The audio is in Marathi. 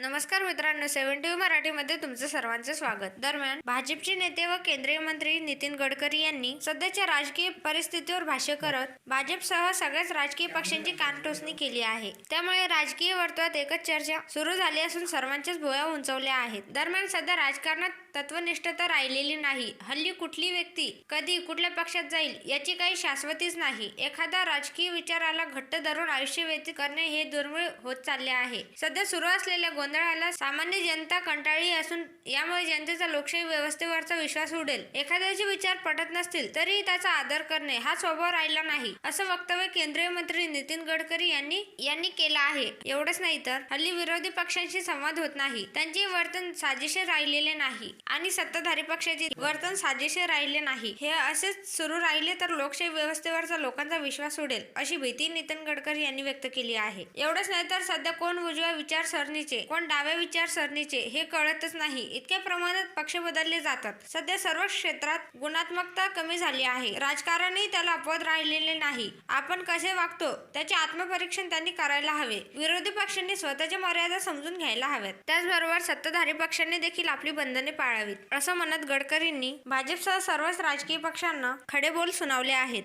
नमस्कार मित्रांनो सेव्हन मराठीमध्ये तुमचं सर्वांचं स्वागत. दरम्यान भाजपचे नेते व केंद्रीय मंत्री नितीन गडकरी यांनी सध्याच्या राजकीय परिस्थितीवर भाष्य करत भाजपसह सगळ्याच राजकीय पक्षांची कानटोचणी केली आहे. त्यामुळे राजकीय वर्तुळात एकच चर्चा सुरू झाली असून सर्वांच्याच भुया उंचवल्या आहेत. दरम्यान सध्या राजकारणात तत्वनिष्ठता राहिलेली नाही. हल्ली कुठली व्यक्ती कधी कुठल्या पक्षात जाईल याची काही शाश्वतीच नाही. एखादा राजकीय विचाराला घट्ट धरून आयुष्य व्यतीत करणे हे दुर्मिळ होत चालले आहे. सध्या सुरू असलेल्या गोंधळाला सामान्य जनता कंटाळली असून यामुळे जनतेचा लोकशाही व्यवस्थेवरचा विश्वास उडेल. एखाद्याचे विचार पटत नसतील तरीही त्याचा आदर करणे हा स्वभाव राहिला नाही असं वक्तव्य केंद्रीय मंत्री नितीन गडकरी यांनी यांनी केलं आहे. एवढंच नाही तर हल्ली विरोधी पक्षांशी संवाद होत नाही. त्यांचे वर्तन साजेसे राहिलेले नाही आणि सत्ताधारी पक्षाचे वर्तन साजेशे राहिले नाही. हे असेच सुरू राहिले तर लोकशाही व्यवस्थेवरचा लोकांचा विश्वास उडेल अशी भीती नितीन गडकरी यांनी व्यक्त केली आहे. एवढंच नाही तर सध्या कोण उजव्या विचारसरणीचे कोण पण डाव्या विचारसरणीचे हे कळतच नाही. इतक्या प्रमाणात पक्ष बदलले जातात. सध्या सर्व क्षेत्रात गुणात्मकता कमी झाली आहे. राजकारणही त्याला अपवाद राहिलेले नाही. आपण कसे वागतो? त्याचे आत्मपरीक्षण त्यांनी करायला हवे. विरोधी पक्षांनी स्वतःच्या मर्यादा समजून घ्यायला हव्यात. त्याचबरोबर सत्ताधारी पक्षांनी देखील आपली बंधने पाळावीत. असं म्हणत गडकरींनी भाजपसह सर्वच राजकीय पक्षांना खडे बोल सुनावले आहेत.